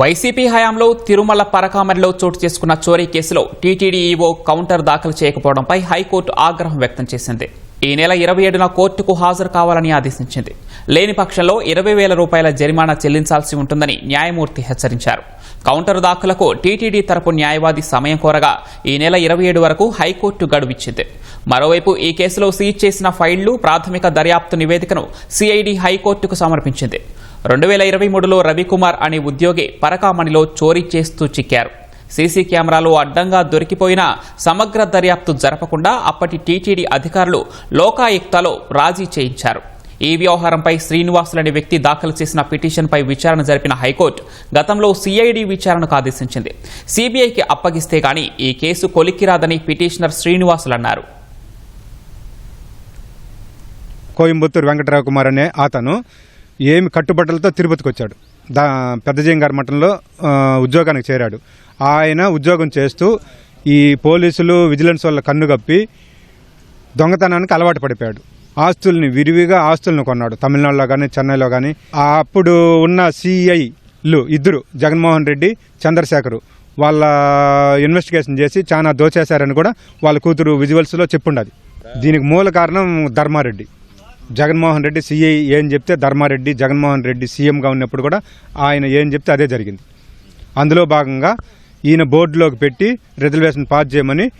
YCP హయాంలో తిరుమల పరకామరిలో చోటు చేసుకున్న చోరీ కేసులో టీటీడీఈఓ కౌంటర్ దాఖలు చేయకపోవడంపై హైకోర్టు ఆగ్రహం వ్యక్తం చేసింది. ఈ నెల ఇరవై ఏడున కోర్టుకు హాజరు కావాలని ఆదేశించింది. లేని పక్షంలో ఇరవై వేల రూపాయల జరిమానా చెల్లించాల్సి ఉంటుందని న్యాయమూర్తి హెచ్చరించారు. కౌంటర్ దాఖలకు టీటీడీ తరపు న్యాయవాది సమయం కోరగా ఈ నెల ఇరవై ఏడు వరకు హైకోర్టు గడువిచ్చింది. మరోవైపు ఈ కేసులో సీజ్ చేసిన ఫైళ్ళు ప్రాథమిక దర్యాప్తు నివేదికను సిఐడి హైకోర్టుకు సమర్పించింది. రెండు వేల ఇరవై మూడులో రవికుమార్ అనే ఉద్యోగి పరకామణిలో చోరీ చేస్తూ చిక్కారు. సీసీ కెమెరాలు అడ్డంగా దొరికిపోయినా సమగ్ర దర్యాప్తు జరపకుండా అప్పటి టీటీడీ అధికారులు లోకాయుక్తలో రాజీ చేయించారు. ఈ వ్యవహారంపై శ్రీనివాసులనే వ్యక్తి దాఖలు చేసిన పిటిషన్పై విచారణ జరిపిన హైకోర్టు గతంలో సిఐడి విచారణకు ఆదేశించింది. సిబిఐకి అప్పగిస్తే గాని ఈ కేసు కొలిక్కిరాదని పిటిషనర్ శ్రీనివాసులు అన్నారు. కోయంబత్తూరు వెంకటరావు కుమార్ అనే అతను ఏమి కట్టుబట్టలతో తిరుపతికి వచ్చాడు దా పెద్దజయం గారి మఠంలో ఉద్యోగానికి చేరాడు. ఆయన ఉద్యోగం చేస్తూ ఈ పోలీసులు విజిలెన్స్ వాళ్ళ కన్ను కప్పి దొంగతనానికి అలవాటు పడిపోయాడు. ఆస్తుల్ని విరివిగా ఆస్తులను కొన్నాడు. తమిళనాడులో కానీ చెన్నైలో కానీ అప్పుడు ఉన్న సిఐలు ఇద్దరు జగన్మోహన్ రెడ్డి చంద్రశేఖరు వాళ్ళ ఇన్వెస్టిగేషన్ చేసి చాలా దోచేశారని కూడా వాళ్ళ కూతురు విజువల్స్లో చెప్పుండదు. దీనికి మూల కారణం ధర్మారెడ్డి. జగన్మోహన్ రెడ్డి సీఐ ఏం చెప్తే ధర్మారెడ్డి జగన్మోహన్ రెడ్డి సీఎంగా ఉన్నప్పుడు కూడా ఆయన ఏం చెప్తే అదే జరిగింది. అందులో భాగంగా ఈయన బోర్డులోకి పెట్టి రిజర్వేషన్ పాస్ చేయమని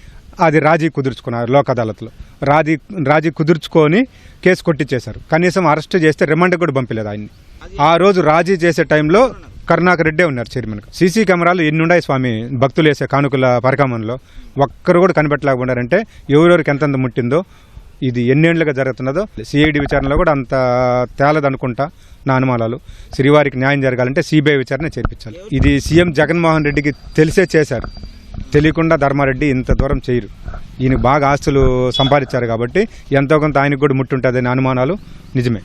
అది రాజీ కుదుర్చుకున్నారు లోక్ అదాలత్లో. రాజీ రాజీ కుదుర్చుకొని కేసు కొట్టించేశారు కనీసం అరెస్ట్ చేస్తే రిమాండ్ కూడా పంపలేదు ఆయన్ని. ఆ రోజు రాజీ చేసే టైంలో కరుణాకర్ రెడ్డే ఉన్నారు చైర్మన్కి సీసీ కెమెరాలు ఎన్ని ఉన్నాయి స్వామి? భక్తులు వేసే కానుకల పరికామంలో ఒక్కరు కూడా కనిపెట్టలేకపోయారంటే ఎవరెవరికి ఎంతెంత ముట్టిందో ఇది ఎన్నేళ్ళుగా జరుగుతున్నదో సిఐడి విచారణలో కూడా అంత తేలదనుకుంటా నా అనుమానాలు. శ్రీవారికి న్యాయం జరగాలంటే సిబిఐ విచారణ చేర్పించాలి ఇది సీఎం జగన్మోహన్ రెడ్డికి తెలిసే చేశారు. తెలియకుండా ధర్మారెడ్డి ఇంత దూరం చేయరు. ఈయన బాగా ఆస్తులు సంపాదించారు కాబట్టి ఎంతో కొంత ఆయనకు కూడా ముట్టుంటుందనే అనుమానాలు నిజమే.